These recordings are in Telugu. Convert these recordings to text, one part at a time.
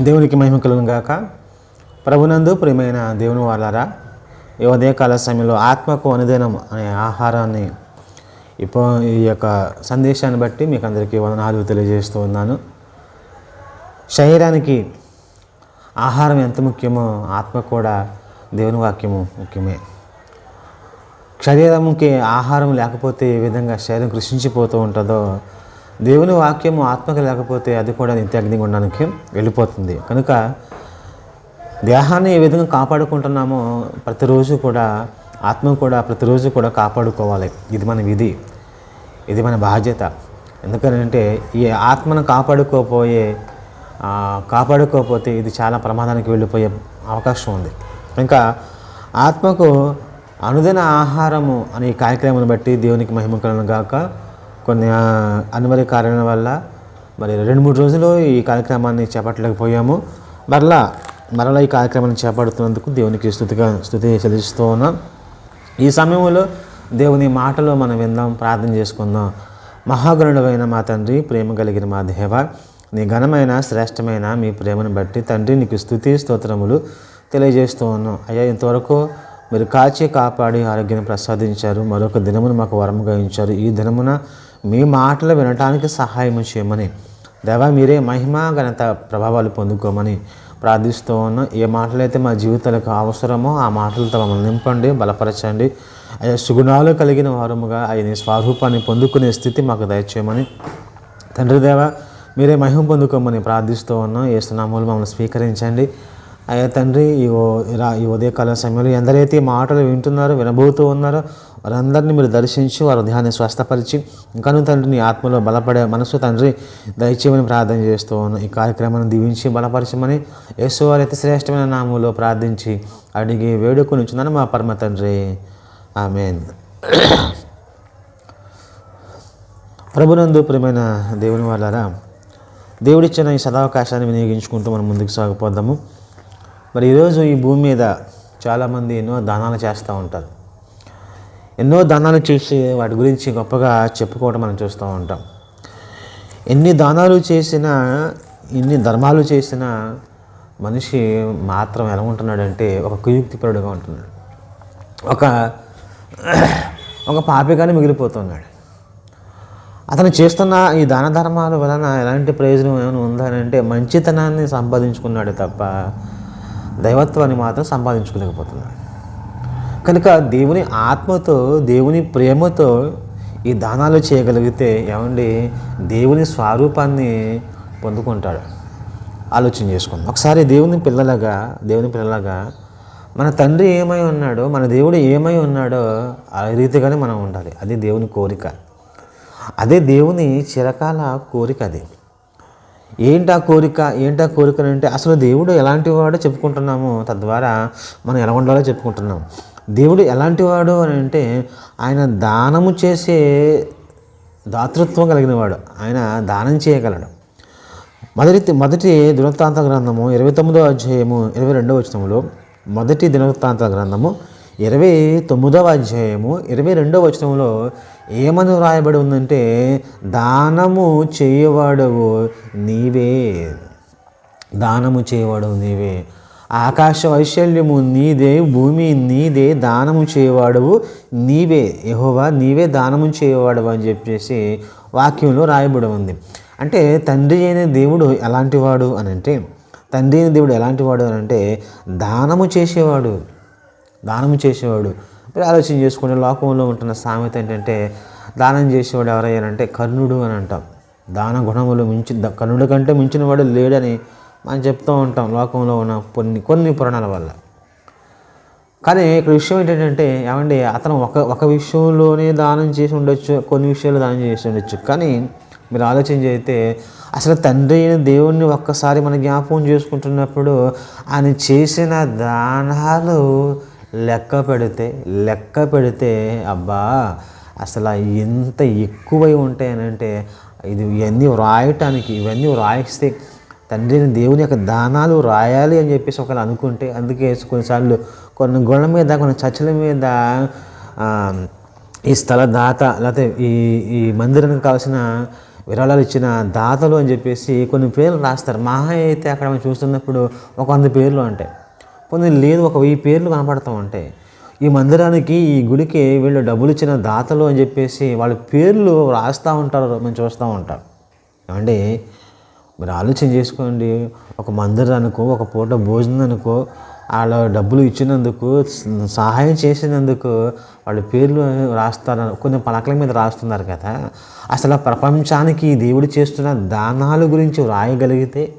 దేవునికి మహిమ కలుగునుగాక ప్రభునందు ప్రియమైన దేవుని వాళ్ళారా ఈ ఉదయకాల సమయంలో ఆత్మకు అనుదినం అనే ఆహారాన్ని ఇప్పుడు ఈ యొక్క సందేశాన్ని బట్టి మీకు అందరికీ వందనాలు తెలియజేస్తూ ఉన్నాను. శరీరానికి ఆహారం ఎంత ముఖ్యమో ఆత్మ కూడా దేవుని వాక్యము ముఖ్యమే. శరీరంకి ఆహారం లేకపోతే ఏ విధంగా శరీరం కృషించిపోతూ ఉంటుందో దేవుని వాక్యము ఆత్మకి లేకపోతే అది కూడా నిత్యాగ్ని ఉండడానికి వెళ్ళిపోతుంది. కనుక దేహాన్ని ఏ విధంగా కాపాడుకుంటున్నామో ప్రతిరోజు కూడా ఆత్మ కూడా ప్రతిరోజు కూడా కాపాడుకోవాలి. ఇది మన విధి. ఇది మన బాధ్యత. ఎందుకంటే ఈ ఆత్మను కాపాడుకోపోయే కాపాడుకోకపోతే ఇది చాలా ప్రమాదానికి వెళ్ళిపోయే అవకాశం ఉంది. ఇంకా ఆత్మకు అనుదిన ఆహారము అనే కార్యక్రమాన్ని బట్టి దేవునికి మహిమ కలను గాక. కొన్ని ఆ, అనివార్య కారణాల వల్ల మరి రెండు మూడు రోజులు ఈ కార్యక్రమాన్ని చేపట్టలేకపోయాము. మరలా మరలా ఈ కార్యక్రమాన్ని చేపడుతున్నందుకు దేవునికి స్థుతిగా స్థుతి చెల్లిస్తూ ఉన్నాం ఈ సమయంలో దేవుని మాటలో మనం విందాం ప్రార్థన చేసుకుందాం. మహాగణుడమైన మా తండ్రి ప్రేమ కలిగిన మా దేవ నీ ఘనమైన శ్రేష్టమైన మీ ప్రేమను బట్టి తండ్రి నీకు స్థుతి స్తోత్రములు తెలియజేస్తూ ఉన్నాం అయ్యా ఇంతవరకు మీరు కాచి కాపాడి ఆరోగ్యాన్ని ప్రసాదించారు. మరొక దినమును మాకు వరముగా ఇచ్చారు ఈ దినమున మీ మాటలు వినటానికి సహాయం చేయమని. దేవా మీరే మహిమ ఘనత ప్రభావాలు పొందుకోమని ప్రార్థిస్తూ ఉన్నాం ఏ మాటలైతే మా జీవితాలకు అవసరమో ఆ మాటలతో మమ్మల్ని నింపండి బలపరచండి. అయ్యా సుగుణాలు కలిగిన వారముగా ఆయన స్వరూపాన్ని పొందుకునే స్థితి మాకు దయచేయమని. తండ్రి దేవ మీరే మహిమ పొందుకోమని ప్రార్థిస్తూ ఉన్నాం ఏ సునామూలు మమ్మల్ని స్వీకరించండి. అయ్యా తండ్రి ఈ ఉదయకాల సమయంలో ఎందరైతే మాటలు వింటున్నారో వినబోతూ ఉన్నారో వారందరినీ మీరు దర్శించి వారి ధ్యాన్ని స్వస్థపరిచి ఇంకాను తండ్రిని ఆత్మలో బలపడే మనసు తండ్రి దయచేయమని ప్రార్థన చేస్తూ ఈ కార్యక్రమాన్ని దీవించి బలపరచమని యేసు వారి అతి శ్రేష్టమైన నామంలో ప్రార్థించి అడిగి వేడుకొని ఉంచున్నాను మా పరమ తండ్రి. ఆమెన్. ప్రభునందు ప్రియమైన దేవుని వాళ్ళారా దేవుడిచ్చిన ఈ సదావకాశాన్ని వినియోగించుకుంటూ మనం ముందుకు సాగిపోదాము. మరి ఈరోజు ఈ భూమి మీద చాలామంది ఎన్నో దానాలు చేస్తూ ఉంటారు. ఎన్నో దానాలు చూసి వాటి గురించి గొప్పగా చెప్పుకోవడం మనం చూస్తూ ఉంటాం. ఎన్ని దానాలు చేసినా ఎన్ని ధర్మాలు చేసినా మనిషి మాత్రం ఎలా ఉంటున్నాడంటే ఒక కుయుక్తిపరుడుగా ఉంటున్నాడు. ఒక ఒక పాపిగానే మిగిలిపోతున్నాడు. అతను చేస్తున్న ఈ దాన ధర్మాల వలన ఎలాంటి ప్రయోజనం ఏమైనా ఉందా అని అంటే మంచితనాన్ని సంపాదించుకున్నాడు తప్ప దైవత్వాన్ని మాత్రం సంపాదించుకోలేకపోతున్నాడు. కనుక దేవుని ఆత్మతో దేవుని ప్రేమతో ఈ దానాలు చేయగలిగితే ఏమండి? దేవుని స్వరూపాన్ని పొందుకుంటాడు. ఆలోచన చేసుకుందాం. ఒకసారి దేవుని పిల్లలుగా దేవుని పిల్లలుగా మన తండ్రి ఏమై ఉన్నాడో మన దేవుడు ఏమై ఉన్నాడో ఆ రీతిగానే మనం ఉండాలి. అది దేవుని కోరిక. అదే దేవుని చిరకాల కోరిక అది. ఏంటా కోరిక? ఏంటా కోరిక అంటే అసలు దేవుడు ఎలాంటి వాడో చెప్పుకుంటున్నాము తద్వారా మనం ఎలా ఉండాలో చెప్పుకుంటున్నాము దేవుడు ఎలాంటి వాడు అని అంటే ఆయన దానము చేసే దాతృత్వం కలిగిన వాడు ఆయన దానం చేయగలడు. మొదటి మొదటి దినవృత్తాంత గ్రంథము ఇరవై తొమ్మిదో అధ్యాయము ఇరవై రెండవ వచనంలో మొదటి దినవృత్తాంత గ్రంథము ఇరవై తొమ్మిదవ అధ్యాయము ఇరవై రెండవ వచనంలో ఏమని వ్రాయబడి ఉందంటే దానము చేయవాడవు నీవే. దానము చేయవాడు నీవే. ఆకాశ వైశల్యము నీదే భూమి నీదే దానము చేయవాడవు నీవే. యహోవా నీవే దానము చేయవాడవు అని చెప్పేసి వాక్యంలో రాయబడి ఉంది. అంటే తండ్రి అయిన దేవుడు ఎలాంటివాడు అని అంటే తండ్రి అయిన దేవుడు ఎలాంటివాడు అని అంటే దానము చేసేవాడు దానము చేసేవాడు. మీరు ఆలోచన చేసుకునే లోకంలో ఉంటున్న సామెత ఏంటంటే దానం చేసేవాడు ఎవరయ్యారంటే కర్ణుడు అని అంటాం. దాన గుణములు మించి కర్ణుడు కర్ణుడి కంటే మించిన వాడు లేడని మనం చెప్తూ ఉంటాం లోకంలో ఉన్న కొన్ని కొన్ని పురాణాల వల్ల. కానీ ఇక్కడ విషయం ఏంటంటే ఏమండి అతను ఒక ఒక విషయంలోనే దానం చేసి ఉండొచ్చు కొన్ని విషయాలు దానం చేసి ఉండొచ్చు. కానీ మీరు ఆలోచన చేస్తే అసలు తండ్రి అయిన దేవుణ్ణి ఒక్కసారి మన జ్ఞాపకం చేసుకుంటున్నప్పుడు ఆయన చేసిన దానాలు లెక్క పెడితే లెక్క పెడితే అబ్బా అసలు ఎంత ఎక్కువై ఉంటాయనంటే ఇది ఇవన్నీ వ్రాయటానికి ఇవన్నీ వ్రాయిస్తే తండ్రిని దేవుని యొక్క దానాలు రాయాలి అని చెప్పేసి ఒకరు అనుకుంటే అందుకే కొన్నిసార్లు కొన్ని గొడవ మీద కొన్ని చర్చల మీద ఈ స్థల దాత లేకపోతే ఈ ఈ మందిరానికి కావాల్సిన విరాళాలు ఇచ్చిన దాతలు అని చెప్పేసి కొన్ని పేర్లు రాస్తారు. మహా అయితే అక్కడ మనం చూస్తున్నప్పుడు ఒక వంద పేర్లు ఉంటాయి కొన్ని లేదు ఒక వెయ్యి పేర్లు కనపడతా ఉంటాయి ఈ మందిరానికి ఈ గుడికి వీళ్ళు డబ్బులు ఇచ్చిన దాతలు అని చెప్పేసి వాళ్ళ పేర్లు రాస్తూ ఉంటారు మనం చూస్తూ ఉంటాం. ఏమండి? మీరు ఆలోచన చేసుకోండి. ఒక మందిరానికో ఒక పూట భోజనం అనుకో వాళ్ళ డబ్బులు ఇచ్చినందుకు సహాయం చేసినందుకు వాళ్ళ పేర్లు రాస్తారు. కొన్ని పలకల మీద రాస్తున్నారు కదా. అసలు ప్రపంచానికి దేవుడు చేస్తున్న దానాల గురించి వ్రాయగలిగితే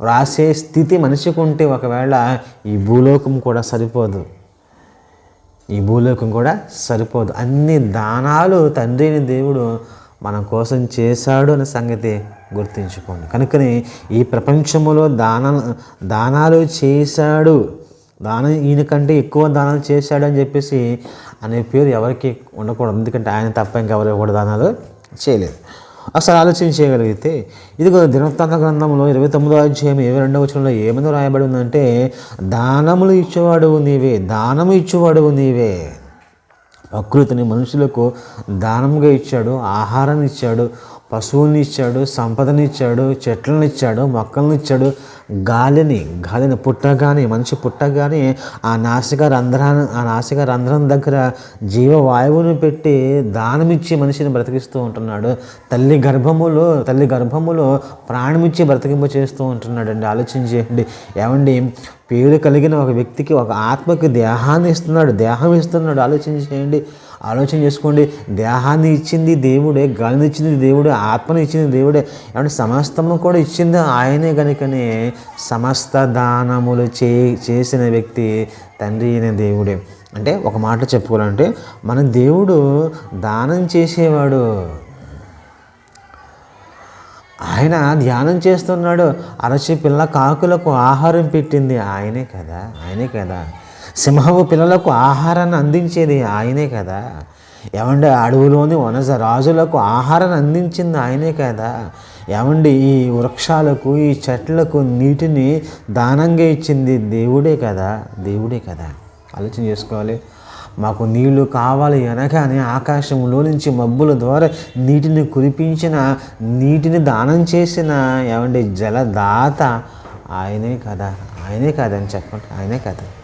వ్రాసే స్థితి మనిషికి ఉంటే ఒకవేళ ఈ భూలోకం కూడా సరిపోదు. ఈ భూలోకం కూడా సరిపోదు. అన్ని దానాలు తండ్రిని దేవుడు మన కోసం చేశాడు అనే సంగతి గుర్తించుకోండి. కనుకనే ఈ ప్రపంచంలో దాన దానాలు చేశాడు. దానం ఈయన కంటే ఎక్కువ దానాలు చేశాడు అని చెప్పేసి అనే పేరు ఎవరికి ఉండకూడదు. ఎందుకంటే ఆయన తప్ప ఇంకెవరు కూడా దానాలు చేయలేదు. ఒకసారి ఆలోచన చేయగలిగితే ఇదిగో దినవృత్తాంత గ్రంథంలో ఇరవై తొమ్మిదో అధ్యాయం ఇరవై రెండవ వచనంలో ఏమైనా రాయబడి ఉందంటే దానములు ఇచ్చేవాడు నీవే దానము ఇచ్చేవాడు నీవే. ప్రకృతిని మనుషులకు దానముగా ఇచ్చాడు ఆహారాన్ని ఇచ్చాడు పశువుల్ని ఇచ్చాడు సంపదని చెట్లను ఇచ్చాడు మొక్కలను ఇచ్చాడు గాలిని గాలిని పుట్టగానే మనిషి పుట్టగానే ఆ నాసిక రంధ్రాన్ని ఆ నాసిక రంధ్రం దగ్గర జీవవాయువును పెట్టి దానమిచ్చి మనిషిని బ్రతికిస్తూ ఉంటున్నాడు. తల్లి గర్భములో తల్లి గర్భములో ప్రాణమిచ్చి బ్రతికింప చేస్తూ ఉంటున్నాడు అండి ఆలోచన చేయండి. ఏమండి? పేరు కలిగిన ఒక వ్యక్తికి ఒక ఆత్మకి దేహాన్ని ఇస్తున్నాడు దేహం ఇస్తున్నాడు. ఆలోచించేయండి ఆలోచన చేసుకోండి. దేహాన్ని ఇచ్చింది దేవుడే గాలిని ఇచ్చింది దేవుడే ఆత్మని ఇచ్చింది దేవుడే. అంటే సమస్తము కూడా ఇచ్చింది ఆయనే కనుకనే సమస్త దానములు చే చేసిన వ్యక్తి తండ్రి అయిన దేవుడే. అంటే ఒక మాట చెప్పుకోవాలంటే మన దేవుడు దానం చేసేవాడు. ఆయన ధ్యానం చేస్తున్నాడు. అరచి పిల్ల కాకులకు ఆహారం పెట్టింది. ఆయనే కదా ఆయనే కదా. సింహపు పిల్లలకు ఆహారాన్ని అందించేది ఆయనే కదా. ఏమండి అడవులోని వనజ రాజులకు ఆహారాన్ని అందించింది ఆయనే కదా. ఏమండి ఈ వృక్షాలకు ఈ చెట్లకు నీటిని దానంగా ఇచ్చింది దేవుడే కదా. దేవుడే కదా. ఆలోచన చేసుకోవాలి. మాకు నీళ్ళు కావాలి అనగానే ఆకాశంలో నుంచి మబ్బుల ద్వారా నీటిని కురిపించిన నీటిని దానం చేసిన ఏమండి జలదాత ఆయనే కదా. ఆయనే కాదని చెప్పండి. ఆయనే కదా.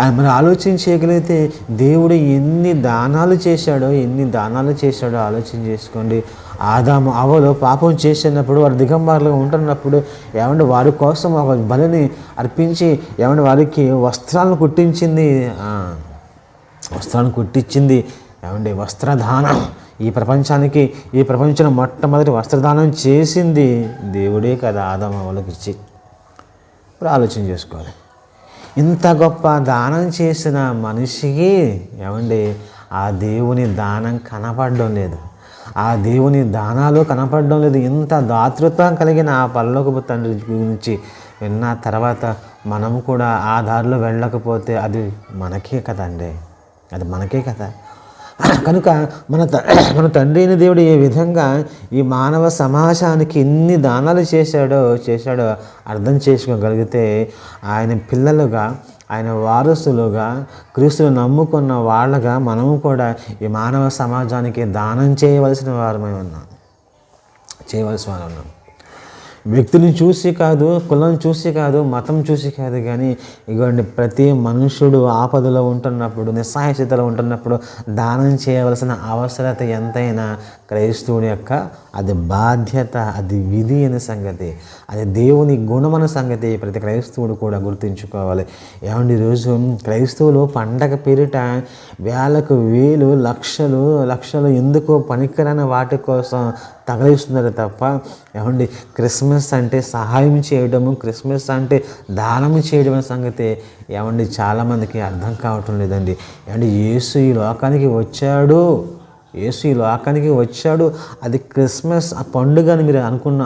మనం ఆలోచన చేయగలిగితే దేవుడు ఎన్ని దానాలు చేశాడో ఎన్ని దానాలు చేశాడో ఆలోచన చేసుకోండి. ఆదాము అవలో పాపం చేసినప్పుడు వారు దిగంబారులుగా ఉంటున్నప్పుడు ఏమంటే వారి కోసం ఒక బలిని అర్పించి ఏమంటే వారికి వస్త్రాలను కుట్టించింది. వస్త్రాలను కుట్టించింది. ఏమంటే వస్త్రదానం. ఈ ప్రపంచానికి ఈ ప్రపంచంలో మొట్టమొదటి వస్త్రదానం చేసింది దేవుడే కదా ఆదాము అవలకు ఇచ్చి ఇప్పుడు ఆలోచన చేసుకోవాలి. ఇంత గొప్ప దానం చేసిన మనిషికి ఏమండి ఆ దేవుని దానం కనపడడం లేదు. ఆ దేవుని దానాలు కనపడడం లేదు. ఇంత దాతృత్వం కలిగిన ఆ పల్లకపు తండ్రి గురించి విన్న తర్వాత మనం కూడా ఆ దారిలో వెళ్ళకపోతే అది మనకే కదండి. అది మనకే కదా. కనుక మన త- మన తండ్రి అయిన దేవుడు ఏ విధంగా ఈ మానవ సమాజానికి ఎన్ని దానాలు చేశాడో చేశాడో అర్థం చేసుకోగలిగితే ఆయన పిల్లలుగా ఆయన వారసులుగా క్రీస్తులు నమ్ముకున్న వాళ్ళగా మనము కూడా ఈ మానవ సమాజానికి దానం చేయవలసిన వారమై ఉన్నాం. చేయవలసిన వారు ఉన్నాం. వ్యక్తిని చూసి కాదు కులం చూసి కాదు మతం చూసి కాదు కానీ ఇగోండి ప్రతి మనుషుడు ఆపదలో ఉంటున్నప్పుడు నిస్సహాయస్థితిలో ఉంటున్నప్పుడు దానం చేయవలసిన అవసరత ఎంతైనా క్రైస్తవుని యొక్క అది బాధ్యత అది విధి అనే సంగతి. అది దేవుని గుణమన సంగతి ప్రతి క్రైస్తవుడు కూడా గుర్తుంచుకోవాలి. ఏమండి ఈరోజు క్రైస్తవులు పండగ పేరిట వేలకు వేలు లక్షలు లక్షలు ఎందుకో పనికిరాని వాటి కోసం తగలేస్తున్నారు తప్ప ఏమండి క్రిస్మస్ అంటే సహాయం చేయడము క్రిస్మస్ అంటే దానం చేయడం అనే సంగతి. ఏమండి చాలామందికి అర్థం కావటం లేదండి. ఏమండి యేసు ఈ లోకానికి వచ్చాడు. యేసు ఈ లోకానికి వచ్చాడు. అది క్రిస్మస్ ఆ పండుగ అని మీరు అనుకున్న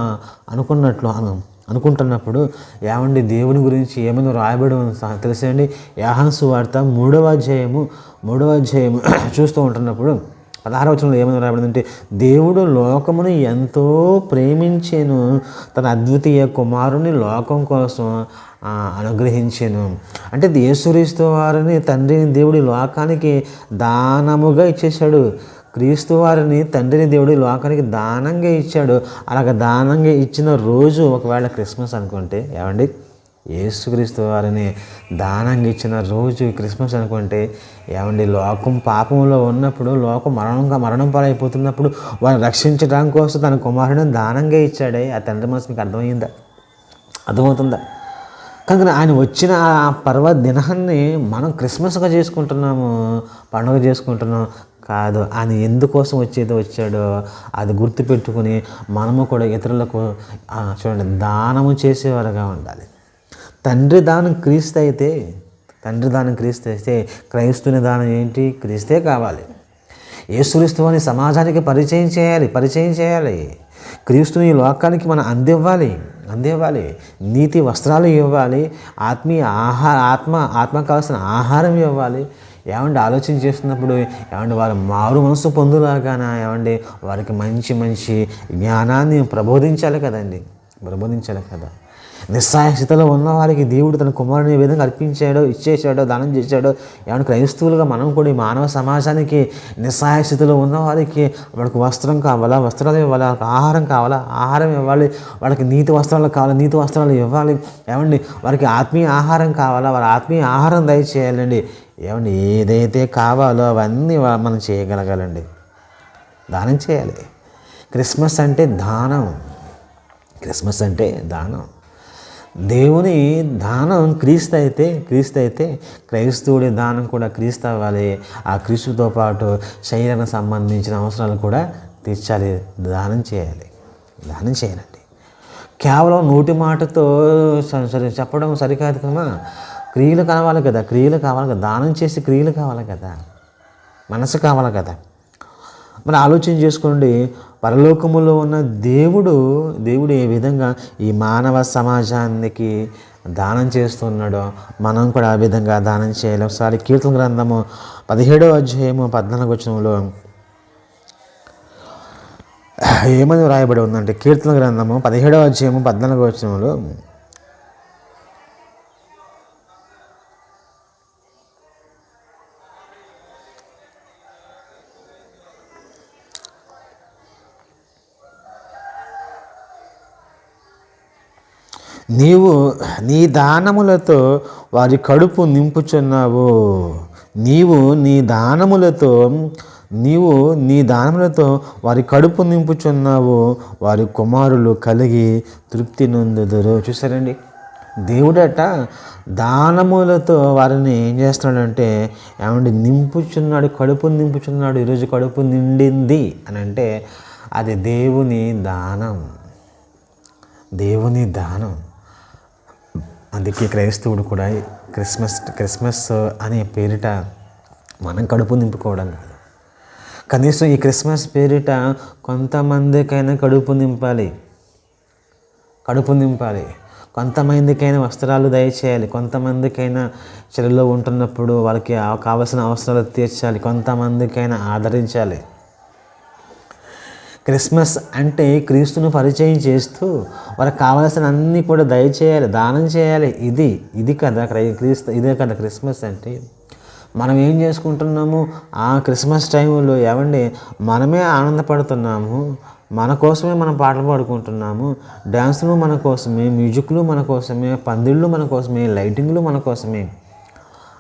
అనుకున్నట్లు అను అనుకుంటున్నప్పుడు ఏమండి దేవుని గురించి ఏమైనా రాయబడి ఉందో? తెలుసండి వార్త మూడవ అధ్యాయము మూడవ అధ్యాయము చూస్తూ ఉంటున్నప్పుడు పదహార వచనంలో ఏమని రాబడిందంటే దేవుడు లోకమును ఎంతో ప్రేమించాను తన అద్వితీయ కుమారుని లోకం కోసం అనుగ్రహించాను. అంటే యేసుక్రీస్తు వారిని తండ్రిని దేవుడి లోకానికి దానముగా ఇచ్చేశాడు. క్రీస్తు వారిని తండ్రిని దేవుడు లోకానికి దానంగా ఇచ్చాడు. అలాగ దానంగా ఇచ్చిన రోజు ఒకవేళ క్రిస్మస్ అనుకుంటే ఏమండి? యేసుక్రీస్తు వారిని దానంగా ఇచ్చిన రోజు క్రిస్మస్ అనుకుంటే ఏమండి లోకం పాపంలో ఉన్నప్పుడు లోకం మరణంగా మరణం పాలైపోతున్నప్పుడు వారిని రక్షించడానికి కోసం తన కుమారుడిని దానంగా ఇచ్చాడే. ఆ తండ్రి మనసు మీకు అర్థమైందా? అర్థమవుతుందా? కనుక ఆయన వచ్చిన ఆ పర్వ దినాన్ని మనం క్రిస్మస్గా చేసుకుంటున్నాము పండుగ చేసుకుంటున్నాం కాదు. ఆయన ఎందుకోసం వచ్చేది వచ్చాడో అది గుర్తుపెట్టుకుని మనము కూడా ఇతరులకు చూడండి దానము చేసేవారుగా ఉండాలి. తండ్రి దానం క్రీస్తు అయితే తండ్రి దానం క్రీస్తు అయితే క్రైస్తుని దానం ఏంటి? క్రీస్తే కావాలి. యేసుక్రీస్తు అని సమాజానికి పరిచయం చేయాలి పరిచయం చేయాలి. క్రీస్తుని ఈ లోకానికి మనం అందివ్వాలి అందివ్వాలి. నీతి వస్త్రాలు ఇవ్వాలి ఆత్మీయ ఆహార ఆత్మ ఆత్మ కావాల్సిన ఆహారం ఇవ్వాలి. ఏమంటే ఆలోచన చేస్తున్నప్పుడు ఏమంటే వారు మారు మనసు పొందులాగాన? ఏమండి వారికి మంచి మంచి జ్ఞానాన్ని ప్రబోధించాలి కదండి. ప్రబోధించాలి కదా. నిస్సాయ స్థితిలో ఉన్న వారికి దేవుడు తన కుమారుని ఏ విధంగా అర్పించాడో ఇచ్చేసాడో దానం చేశాడో ఏమైనా క్రైస్తవులుగా మనం కూడా ఈ మానవ సమాజానికి నిస్సాయ స్థితిలో ఉన్న వారికి వాళ్ళకి వస్త్రం కావాలా వస్త్రాలు ఇవ్వాలి వాళ్ళకి ఆహారం కావాలా ఆహారం ఇవ్వాలి వాళ్ళకి నీతి వస్త్రాలు కావాలా నీతి వస్త్రాలు ఇవ్వాలి ఏమండి వారికి ఆత్మీయ ఆహారం కావాలా వారి ఆత్మీయ ఆహారం దయచేయాలండి ఏమండి ఏదైతే కావాలో అవన్నీ మనం చేయగలగాలండి. దానం చేయాలి. క్రిస్మస్ అంటే దానం. క్రిస్మస్ అంటే దానం. దేవుని దానం క్రీస్తు అయితే క్రీస్తు అయితే క్రైస్తవుడి దానం కూడా క్రీస్తు అవ్వాలి ఆ క్రీస్తుతో పాటు శరీరానికి సంబంధించిన అవసరాలు కూడా తీర్చాలి. దానం చేయాలి. దానం చేయాలండి. కేవలం నోటి మాటతో చెప్పడం సరికాదు కదా క్రియలు కావాలి కదా. క్రియలు కావాలి కదా. దానం చేసి క్రియలు కావాలి కదా. మనసు కావాలి కదా. మరి ఆలోచన చేసుకోండి. పరలోకములో ఉన్న దేవుడు దేవుడు ఏ విధంగా ఈ మానవ సమాజానికి దానం చేస్తున్నాడో మనం కూడా ఆ విధంగా దానం చేయాలి. ఒకసారి కీర్తన గ్రంథము పదిహేడవ అధ్యాయము పద్నాలుగు వచనంలో ఏమని వ్రాయబడి ఉందంటే కీర్తన గ్రంథము పదిహేడవ అధ్యాయము పద్నాలుగు వచనంలో నీవు నీ దానములతో వారి కడుపు నింపుచున్నావు. నీవు నీ దానములతో నీవు నీ దానములతో వారి కడుపు నింపుచున్నావు. వారి కుమారులు కలిగి తృప్తి నొందుదురు. చూసారండి దేవుడట దానములతో వారిని ఏం చేస్తున్నాడంటే ఏమండి నింపుచున్నాడు కడుపు నింపుచున్నాడు ఈరోజు కడుపు నిండింది అని అంటే అది దేవుని దానం. దేవుని దానం. అందుకే క్రైస్తవుడు కూడా క్రిస్మస్ క్రిస్మస్ అనే పేరిట మనం కడుపు నింపుకోవడం కాదు. కనీసం ఈ క్రిస్మస్ పేరిట కొంతమందికైనా కడుపు నింపాలి. కడుపు నింపాలి. కొంతమందికైనా వస్త్రాలు దయచేయాలి. కొంతమందికైనా చెరలో ఉంటున్నప్పుడు వాళ్ళకి కావాల్సిన అవసరాలు తీర్చాలి. కొంతమందికైనా ఆదరించాలి. క్రిస్మస్ అంటే క్రీస్తును పరిచయం చేస్తూ వారికి కావాల్సిన అన్నీ కూడా దయచేయాలి దానం చేయాలి. ఇది ఇది కదా క్రై క్రీస్తు ఇదే కదా క్రిస్మస్ అంటే. మనం ఏం చేసుకుంటున్నాము? ఆ క్రిస్మస్ టైంలో ఏమండి? మనమే ఆనందపడుతున్నాము. మన కోసమే మనం పాటలు పాడుకుంటున్నాము. డ్యాన్సులు మన కోసమే మ్యూజిక్లు మన కోసమే పందిళ్ళు మన కోసమే లైటింగ్లు మన కోసమే.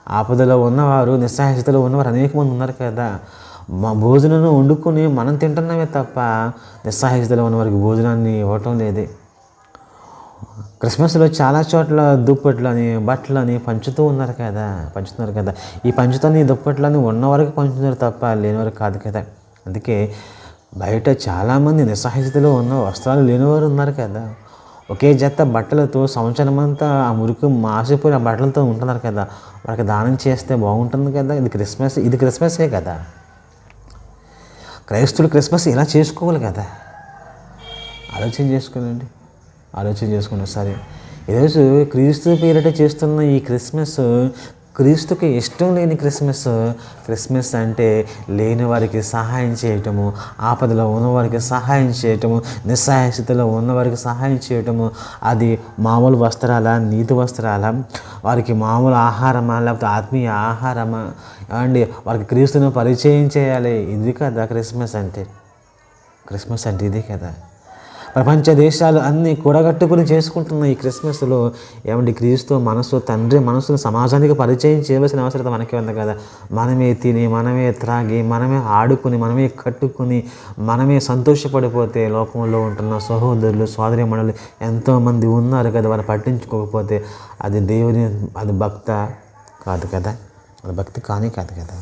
ఆపదలో ఉన్నవారు నిస్సహాయ ఉన్నవారు అనేక మంది ఉన్నారు కదా. మా భోజనం వండుకొని మనం తింటున్నామే తప్ప నిస్సాహితులు ఉన్న ఉన్నవారికి భోజనాన్ని ఇవ్వటం లేదే. క్రిస్మస్లో చాలా చోట్ల దుప్పట్లని బట్టలని పంచుతూ ఉన్నారు కదా పంచుతున్నారు కదా. ఈ పంచుతని దుప్పట్లని ఉన్నవారికి పంచుతున్నారు తప్ప లేనివారికి కాదు కదా. అందుకే బయట చాలామంది నిస్సాహితులు ఉన్న వస్త్రాలు లేనివారు ఉన్నారు కదా. ఒకే జత బట్టలతో సంవత్సరం అంతా ఆ మురికి మాసిపోయిన బట్టలతో ఉంటున్నారు కదా. వాళ్ళకి దానం చేస్తే బాగుంటుంది కదా. ఇది క్రిస్మస్ ఇది క్రిస్మసే కదా. క్రైస్తవులు క్రిస్మస్ ఇలా చేసుకోవాలి కదా. ఆలోచన చేసుకోనండి. ఆలోచన చేసుకోండి సరే. ఈరోజు క్రీస్తు పేరిట చేస్తున్న ఈ క్రిస్మస్ క్రీస్తుకి ఇష్టం లేని క్రిస్మస్ క్రిస్మస్ అంటే లేని వారికి సహాయం చేయటము ఆపదలో ఉన్నవారికి సహాయం చేయటము నిస్సహాయ స్థితిలో ఉన్నవారికి సహాయం చేయటము అది మామూలు వస్త్రాల నీతి వస్త్రాల? వారికి మామూలు ఆహారమా లేకపోతే ఆత్మీయ ఆహారమా? అండి వారికి క్రీస్తును పరిచయం చేయాలి ఇది కదా క్రిస్మస్ అంటే. క్రిస్మస్ అంటే ఇదే కదా. ప్రపంచ దేశాలు అన్నీ కూడగట్టుకుని చేసుకుంటున్న ఈ క్రిస్మస్లో. ఏమండి క్రీస్తు మనసు తండ్రి మనసును సమాజానికి పరిచయం చేయవలసిన అవసరం మనకే ఉంది కదా. మనమే తిని మనమే త్రాగి మనమే ఆడుకుని మనమే కట్టుకుని మనమే సంతోషపడిపోతే లోకంలో ఉంటున్న సహోదరులు సోదరిమణులు ఎంతోమంది ఉన్నారు కదా వారు పట్టించుకోకపోతే అది దేవుని అది భక్త కాదు కదా. అది భక్తి కానీ కాదు కదా.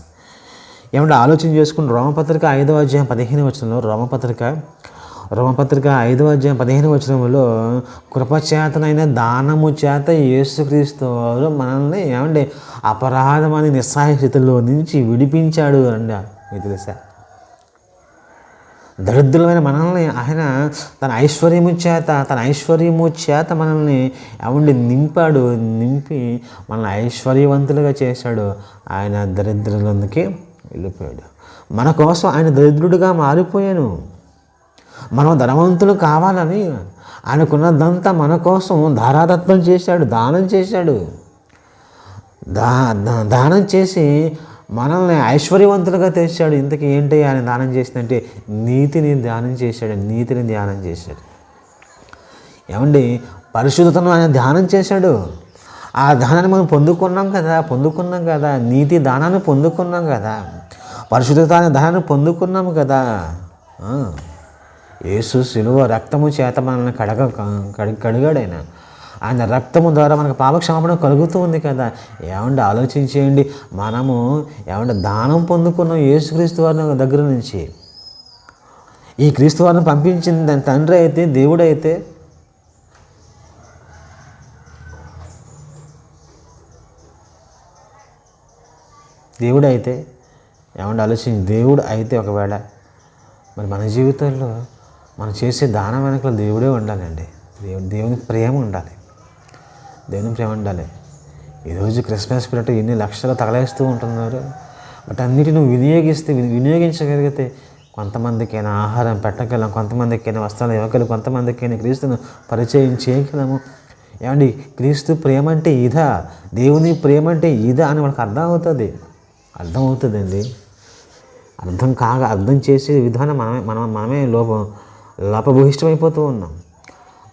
ఏమంటే ఆలోచన చేసుకుని రోమపత్రిక ఐదవ అధ్యాయం పదిహేను వచనంలో రోమపత్రిక రోమపత్రిక ఐదవ అధ్యాయం పదిహేను వచనంలో కృపచేతనైన దానము చేత యేసుక్రీస్తు వారు మనల్ని ఏమంటే అపరాధమని నిస్సహాయ స్థితిలో నుంచి విడిపించాడు అండి మీకు తెలుసా? దరిద్రులమైన మనల్ని ఆయన తన ఐశ్వర్యము చేత తన ఐశ్వర్యము చేత మనల్ని ఏమండి నింపాడు నింపి మనల్ని ఐశ్వర్యవంతులుగా చేశాడు. ఆయన దరిద్రులందుకే వెళ్ళిపోయాడు. మన కోసం ఆయన దరిద్రుడిగా మారిపోయాను. మనం ధనవంతులు కావాలని ఆయనకున్నదంతా మన కోసం ధారాదత్వం చేశాడు దానం చేశాడు. దా దానం చేసి మనల్ని ఐశ్వర్యవంతులుగా తెచ్చాడు. ఇంతకీ ఏంటి ఆయన దానం చేసిందంటే నీతిని దానం చేశాడు నీతిని ధ్యానం చేశాడు. ఏమండి? పరిశుద్ధతను ఆయన ధ్యానం చేశాడు. ఆ దానాన్ని మనం పొందుకున్నాం కదా పొందుకున్నాం కదా. నీతి దానాన్ని పొందుకున్నాం కదా. పరిశుద్ధత అనే దానాన్ని పొందుకున్నాం కదా. యేసు శిలువ రక్తము చేత మనల్ని కడగ కడి కడిగాడు ఆయన రక్తము ద్వారా మనకు పాపక్షమాపణ కలుగుతూ ఉంది కదా. ఏమంటే ఆలోచించేయండి. మనము ఏమంటే దానం పొందుకున్నాం యేసుక్రీస్తు వారి దగ్గర నుంచి. ఈ క్రీస్తు వారిని పంపించిన దాని తండ్రి అయితే దేవుడైతే దేవుడు అయితే ఏమంటే ఆలోచించి దేవుడు అయితే ఒకవేళ మరి మన జీవితంలో మనం చేసే దానం వెనక దేవుడే ఉండాలండి. దేవుడు దేవుని ప్రేమ ఉండాలి. దేవుని ప్రేమ ఉండాలి. ఈరోజు క్రిస్మస్ పీరియడ్ ఎన్ని లక్షలు తగలేస్తూ ఉంటున్నారు. బట్ అన్నిటిని వినియోగిస్తే వినియోగించగలిగితే కొంతమందికైనా ఆహారం పెట్టగలం కొంతమందికైనా వస్త్రాలు ఇవ్వగలం కొంతమందికైనా క్రీస్తును పరిచయం చేయగలము. ఏమండి? క్రీస్తు ప్రేమ అంటే ఇదా? దేవుని ప్రేమ అంటే ఇదా అని మనకు అర్థం అవుతుంది. అర్థం అవుతుందండి. అర్థం కాగా అర్థం చేసే విధానం మనమే మనం మనమే లోపం. లోపభూయిష్టమైపోతూ ఉన్నాం.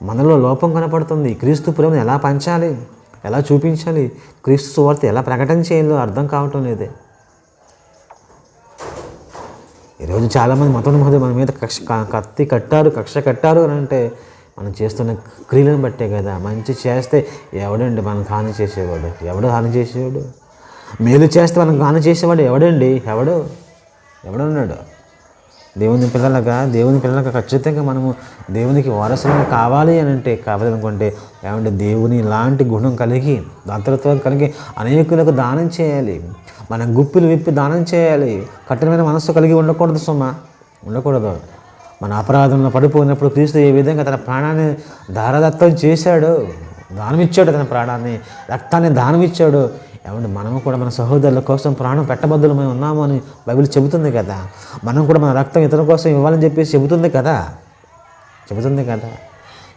మనలో లోపం కనపడుతుంది. క్రీస్తు ప్రేమను ఎలా పంచాలి? ఎలా చూపించాలి? క్రీస్తు సువార్త ఎలా ప్రకటన చేయాలో అర్థం కావటం లేదే. ఈరోజు చాలామంది మతం మధ్య మన మీద కక్ష కత్తి కట్టారు కక్ష కట్టారు అని అంటే మనం చేస్తున్న క్రియలను బట్టే కదా. మంచి చేస్తే ఎవడండి మనం హాని చేసేవాడు? ఎవడు హాని చేసేవాడు? మేలు చేస్తే మనం హాని చేసేవాడు ఎవడండి? ఎవడు? ఎవడున్నాడు? దేవుని పిల్లలుగా దేవుని పిల్లలుగా ఖచ్చితంగా మనము దేవునికి వారసులుగా కావాలి అని అంటే కావాలనుకుంటే ఏమంటే దేవుని లాంటి గుణం కలిగి దాతృత్వం కలిగి అనేకులకు దానం చేయాలి. మన గుప్పిలు విప్పి దానం చేయాలి. కఠినమైన మనస్సు కలిగి ఉండకూడదు సుమ. ఉండకూడదు. మన అపరాధంలో పడిపోయినప్పుడు క్రీస్తు ఏ విధంగా తన ప్రాణాన్ని దారదత్తం చేశాడు? దానమిచ్చాడు తన ప్రాణాన్ని రక్తాన్ని దానమిచ్చాడు. ఏమంటే మనం కూడా మన సహోదరుల కోసం ప్రాణం పెట్టబద్దులమై ఉన్నాము అని బైబిల్ చెబుతుంది కదా. మనం కూడా మన రక్తం ఇతరుల కోసం ఇవ్వాలని చెప్పేసి చెబుతుంది కదా. చెబుతుంది కదా.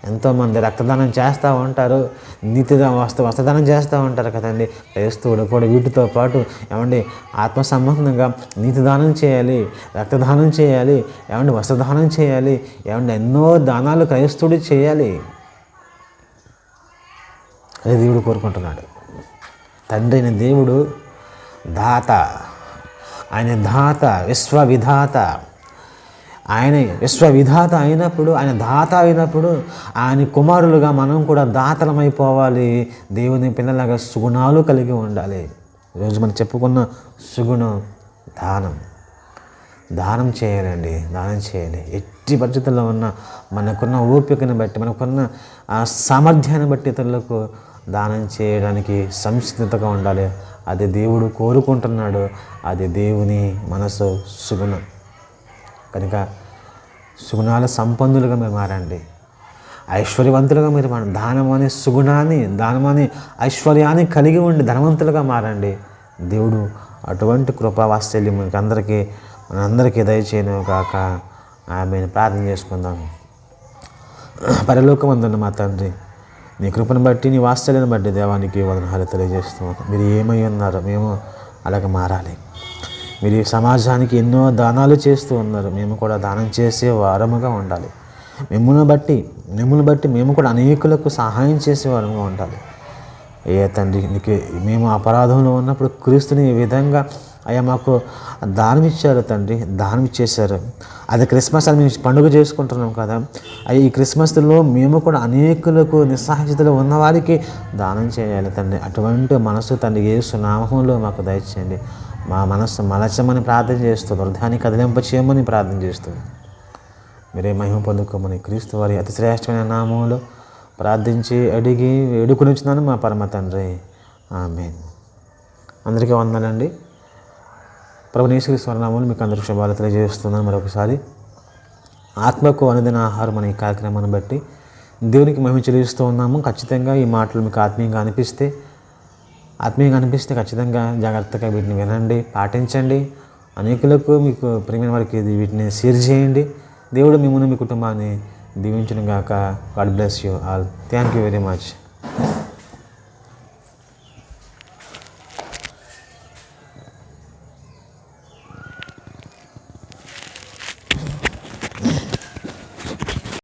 ఎంతోమంది రక్తదానం చేస్తూ ఉంటారు నీతిగా వస్త్ర వస్త్రదానం చేస్తూ ఉంటారు కదండి. క్రైస్తవుడు కూడా వీటితో పాటు ఏమండి ఆత్మ సంబంధంగా నీతిదానం చేయాలి రక్తదానం చేయాలి ఏమండి వస్త్రదానం చేయాలి ఏమండి ఎన్నో దానాలు క్రైస్తవుడు చేయాలి. అదే దేవుడు కోరుకుంటున్నాడు. తండ్రి అయిన దేవుడు దాత. ఆయన దాత విశ్వవిధాత. ఆయన విశ్వవిధాత అయినప్పుడు ఆయన దాత అయినప్పుడు ఆయన కుమారులుగా మనం కూడా దాతలమైపోవాలి. దేవుని పిల్లలాగా సుగుణాలు కలిగి ఉండాలి. ఈరోజు మనం చెప్పుకున్న సుగుణం దానం. దానం చేయాలండి దానం చేయాలి ఎట్టి పరిస్థితుల్లో ఉన్న మనకున్న ఓపికను బట్టి మనకున్న ఆ సామర్థ్యాన్ని బట్టి ఇతరులకు దానం చేయడానికి సంసిద్ధతగా ఉండాలి. అది దేవుడు కోరుకుంటున్నాడు. అది దేవుని మనసు సుగుణం. కనుక సుగుణాల సంపన్నులుగా మీరు మారండి. ఐశ్వర్యవంతులుగా మీరు మారండి. దానం అనే సుగుణాన్ని దానం అనే ఐశ్వర్యాన్ని కలిగి ఉండి ధనవంతులుగా మారండి. దేవుడు అటువంటి కృపావాత్సల్యం మనకి అందరికీ మనందరికీ దయచేయను కాక ఆమె ప్రార్థన చేసుకుందాం. పరలోకమందున్న మా తండ్రి నీ కృపను బట్టి నీ వాత్సల్యాన్ని బట్టి దేవానికి వదనహాలు తెలియజేస్తున్నాను మీరు ఏమై ఉన్నారో మేము అలాగ మారాలి. మీరు సమాజానికి ఎన్నో దానాలు చేస్తూ ఉన్నారు మేము కూడా దానం చేసే వారముగా ఉండాలి. మిమ్మల్ని బట్టి మిమ్మల్ని బట్టి మేము కూడా అనేకులకు సహాయం చేసే వారముగా ఉండాలి. ఏ తండ్రి నీకు మేము అపరాధంలో ఉన్నప్పుడు క్రీస్తుని ఈ విధంగా అయ్యా మాకు దానం ఇచ్చారు తండ్రి దానం ఇచ్చేశారు అది క్రిస్మస్ అని మేము పండుగ చేసుకుంటున్నాం కదా. అయ్యా ఈ క్రిస్మస్లో మేము కూడా అనేకులకు నిస్సహాయతలో ఉన్నవారికి దానం చేయాలి తండ్రి. అటువంటి మనసు తండ్రి ఏ సునామంలో మాకు దయచేయండి. మా మనస్సు మలచమని ప్రార్థన చేస్తుంది. హృదయాన్ని కదిలింప చేయమని ప్రార్థన చేస్తుంది. మీరే మహిమ పొందుకోమని క్రీస్తు వారి అతి శ్రేష్టమైన నామంలో ప్రార్థించి అడిగి వేడుకుని వచ్చినాను మా పరమ తండ్రి. ఆమె అందరికీ వందనండి ప్రభునేశ్వరి నేశ్వరి మీకు అందరికి శుభాలు తెలియజేస్తున్నాను. మరొకసారి ఆత్మకు అనుదిన ఆహారం అనే ఈ కార్యక్రమాన్ని బట్టి దేవునికి మహిమ చెల్లిస్తూ ఉన్నాము. ఖచ్చితంగా ఈ మాటలు మీకు ఆత్మీయంగా అనిపిస్తే ఆత్మీయంగా అనిపిస్తే ఖచ్చితంగా జాగ్రత్తగా వీటిని వినండి పాటించండి. అనేకులకు మీకు ప్రేమైన వారికి ఇది వీటిని షేర్ చేయండి. దేవుడు మిమ్మల్ని మీ కుటుంబాన్ని దీవించిన గాక God bless you all. Thank you very much.